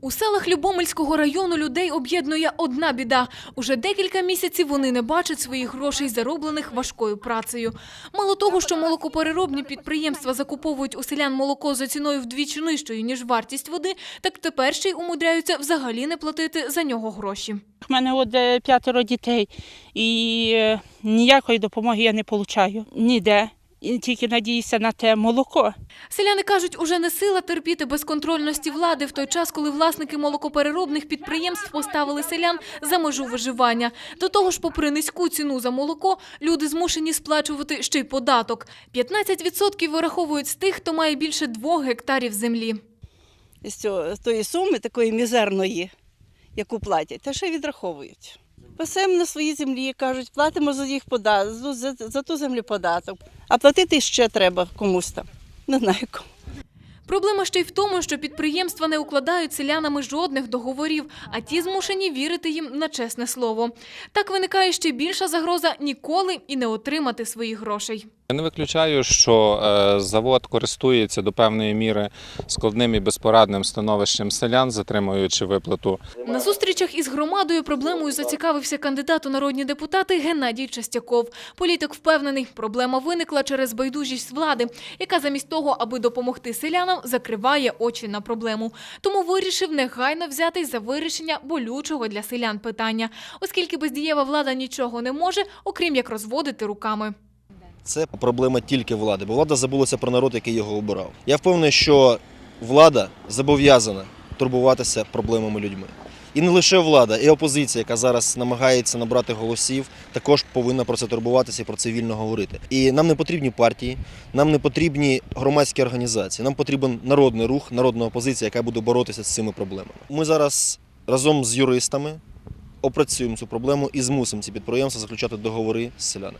У селах Любомельського району людей об'єднує одна біда. Уже декілька місяців вони не бачать своїх грошей, зароблених важкою працею. Мало того, що молокопереробні підприємства закуповують у селян молоко за ціною вдвічі нижчою, ніж вартість води, так тепер ще й умудряються взагалі не платити за нього гроші. У мене от е, п'ятеро дітей, і е, ніякої допомоги я не отримую ніде. І тільки надіюся на те молоко. Селяни кажуть, уже не сила терпіти безконтрольності влади в той час, коли власники молокопереробних підприємств поставили селян за межу виживання. До того ж, попри низьку ціну за молоко, люди змушені сплачувати ще й податок. 15% вираховують з тих, хто має більше двох гектарів землі. з, тої суми, такої мізерної, яку платять, та ще й відраховують. Пасемо на своїй землі, кажуть, платимо за їх податок, за, за, ту землю податок. А платити ще треба комусь там. Не знаю кому. Проблема ще й в тому, що підприємства не укладають селянами жодних договорів, а ті змушені вірити їм на чесне слово. Так виникає ще більша загроза ніколи і не отримати своїх грошей. Я не виключаю, що е, завод користується до певної міри складним і безпорадним становищем селян, затримуючи виплату На зустрічах із громадою проблемою зацікавився кандидат у народні депутати Геннадій Частяков. Політик впевнений, проблема виникла через байдужість влади, яка замість того, аби допомогти селянам, закриває очі на проблему. Тому вирішив негайно взятись за вирішення болючого для селян питання, оскільки бездієва влада нічого не може, окрім як розводити руками. Це проблема тільки влади, бо влада забулася про народ, який його обирав. Я впевнений, що влада зобов'язана турбуватися проблемами людьми. І не лише влада, і опозиція, яка зараз намагається набрати голосів, також повинна про це турбуватися і про це вільно говорити. І нам не потрібні партії, нам не потрібні громадські організації. Нам потрібен народний рух, народна опозиція, яка буде боротися з цими проблемами. Ми зараз разом з юристами опрацюємо цю проблему і змусимо ці підприємства заключати договори з селянами.